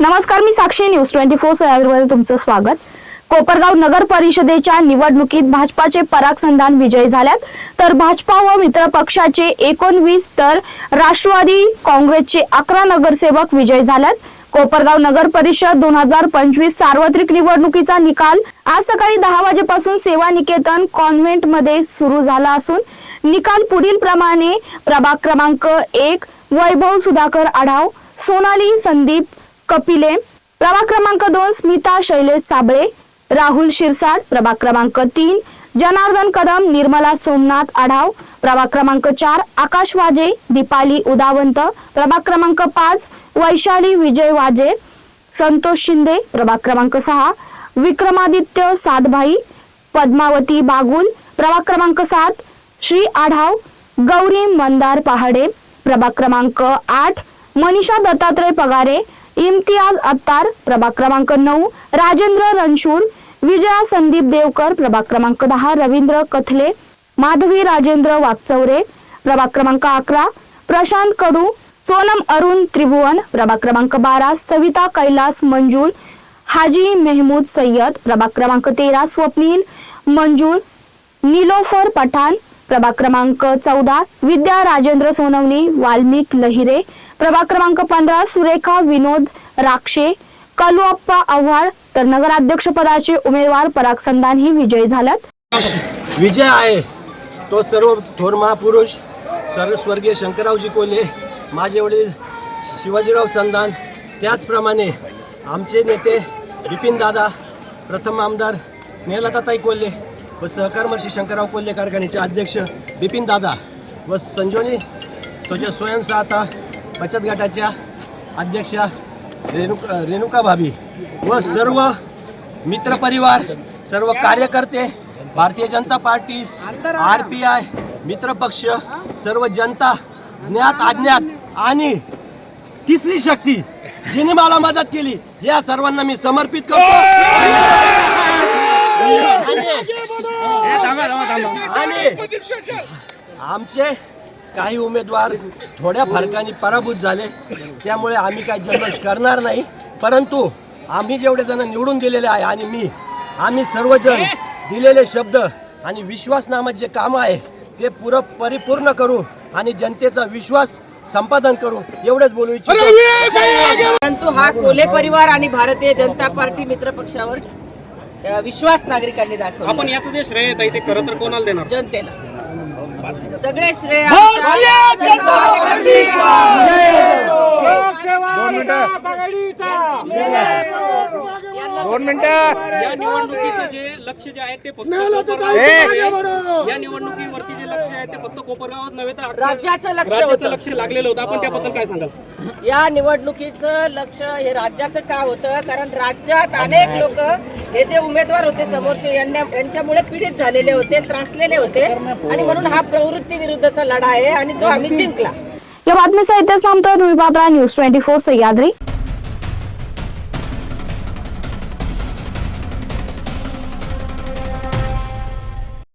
नमस्कार मी Sakshi news twenty four सह्याद्रीमध्ये तुमचं स्वागत. कोपरगाव नगर परिषदेच्या निवडणुकीत भाजपाचे पराग संधान विजयी झाल्यात. तर भाजपा व मित्र पक्षाचे एकोणवीस तर राष्ट्रवादी काँग्रेसचे अकरा नगरसेवक विजयी झाल्यात. कोपरगाव नगर परिषद दोन हजार पंचवीस सार्वत्रिक निवडणुकीचा निकाल आज सकाळी दहा वाजेपासून सेवा निकेतन कॉन्व्हेंटमध्ये सुरू झाला असून निकाल पुढील प्रमाणे प्रभाग क्रमांक एक वैभव सुधाकर आढाव सोनाली संदीप कपिले प्रभाग क्रमांक दोन स्मिता शैलेश साबळे राहुल शिरसाट प्रभाग क्रमांक तीन जनार्दन कदम निर्मला सोमनाथ आढाव प्रभाग क्रमांक चार आकाश वाजे दीपाली उदावंत प्रभाग क्रमांक पाच वैशाली विजय वाजे संतोष शिंदे प्रभाग क्रमांक सहा विक्रमादित्य सातभाई पद्मावती बागुल प्रभाग क्रमांक सात श्री आढाव गौरी मंदार पहाडे प्रभाग क्रमांक आठ मनीषा दत्तात्रय पगारे इम्तियाज अत्तार प्रभाग क्रमांक नऊ राजेंद्र रणशूर विजया संदीप देवकर प्रभाग क्रमांक दहा रवींद्र कथले माधवी राजेंद्र वागचौरे प्रभाग क्रमांक अकरा प्रशांत कडू सोनम अरुण त्रिभुवन प्रभाग क्रमांक बारा सविता कैलास मंजूल हाजी मेहमूद सय्यद प्रभाग क्रमांक तेरा स्वप्नील मंजूळ निलोफर पठाण प्रभाग क्रमांक चौदा विद्या राजेंद्र सोनवणे वाल्मिक लहिरे. प्रभाग क्रमांक पंधरा सुरेखा विनोद राक्षे. कलुअप्पा आव्हाड तर नगराध्यक्ष पदाचे उमेदवार पराग संधान ही विजयी झाल्यात. विजय आहे. तो सर्व थोर महापुरुष सर्व स्वर्गीय शंकररावजी कोल्हे माझे वडील शिवाजीराव संधान त्याचप्रमाणे आमचे नेते बिपिन दादा प्रथम आमदार स्नेहलताताई कोल्हे व सहकार महर्षी शंकरराव कोल्हे कारखान्याचे अध्यक्ष बिपिन दादा व संजोनी स्वज स्वयंसहायता बचत गटाच्या अध्यक्षा रेणुका रेणुका भाभी व सर्व मित्रपरिवार सर्व कार्यकर्ते Bharatiya Janata party R P I मित्रपक्ष सर्व जनता ज्ञात अज्ञात आणि तिसरी शक्ती जिने मला मदत केली या सर्वांना मी समर्पित करतो. आणि आमचे काही उमेदवार थोड्या फरकाने पराभूत झाले. त्यामुळे आम्ही काही जल्लोष करणार नाही. परंतु आम्ही जेवढे जण निवडून दिलेले आहे आणि मी आम्ही सर्वजण दिलेले शब्द आणि विश्वासनामात जे काम आहे ते पुरं परिपूर्ण करू आणि जनतेचा विश्वास संपादन करू एवढेच बोलू इच्छितो. परंतु हा कोले परिवार आणि भारतीय जनता पार्टी मित्र पक्षावर विश्वास नागरिकांनी दाखवला आपण याचं जे श्रेय आहे ते खरं तर कोणाला देणार? जनतेला. सगळे श्रेय दोन मिनिटं. या निवडणुकीचं जे लक्ष जे आहे ते फक्त. या निवडणुकीवरती जे लक्ष आहे ते फक्त कोपरगावात नव्हे तर राज्याचं लक्ष राज्याचं लक्ष लागलेलं होतं. आपण त्याबद्दल काय सांगाल? या निवडणुकीचं लक्ष हे राज्याचं का होतं? कारण राज्यात अनेक लोक हे जे उमेदवार होते समोरचे यांना यांच्यामुळे पीडित झालेले होते त्रासलेले होते. आणि म्हणून हा प्रवृत्ती विरुद्धचा लढा आहे आणि तो आम्ही जिंकला. या बातमीचा इथे थांबतोय. तुम्ही Patra news twenty four Sahyadri